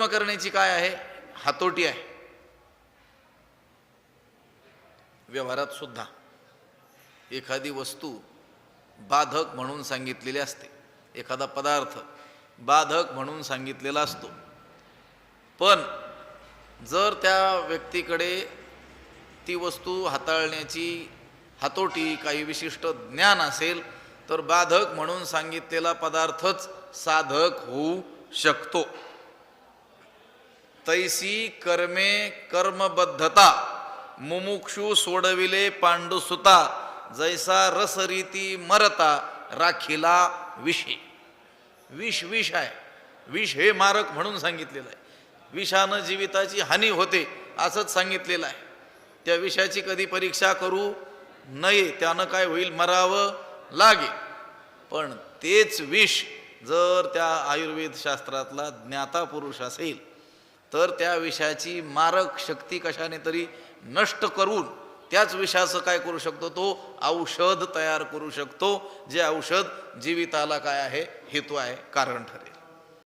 कर्म करण्याची काय आहे? हातोटी आहे. व्यवहारात सुद्धा एखादी वस्तू बाधक म्हणून सांगितलेली असते. एखादा पदार्थ बाधक म्हणून सांगितलेला असतो. पण जर त्या व्यक्तीकडे ती वस्तू हाताळण्याची हातोटी काही विशिष्ट ज्ञान असेल तर बाधक म्हणून सांगितलेला पदार्थच साधक होऊ शकतो. तैसी कर्मे कर्मबद्धता मुमुक्षू सोडविले पांडुसुता जैसा रसरीती मरता राखीला विषे. विष विष आहे. विष हे मारक म्हणून सांगितलेलं आहे. विषानं जीविताची हानी होते असंच सांगितलेलं आहे. त्या विषाची कधी परीक्षा करू नये त्यानं काय होईल मरावं लागेल पण तेच विष जर त्या आयुर्वेद शास्त्रातला ज्ञाता पुरुष असेल तर त्या विषाची मारक शक्ती कशाने तरी नष्ट करून त्याच विषाचं काय करू शकतो तो? औषध तयार करू शकतो. जे औषध जीविताला काय आहे? हेतू आहे कारण ठरेल.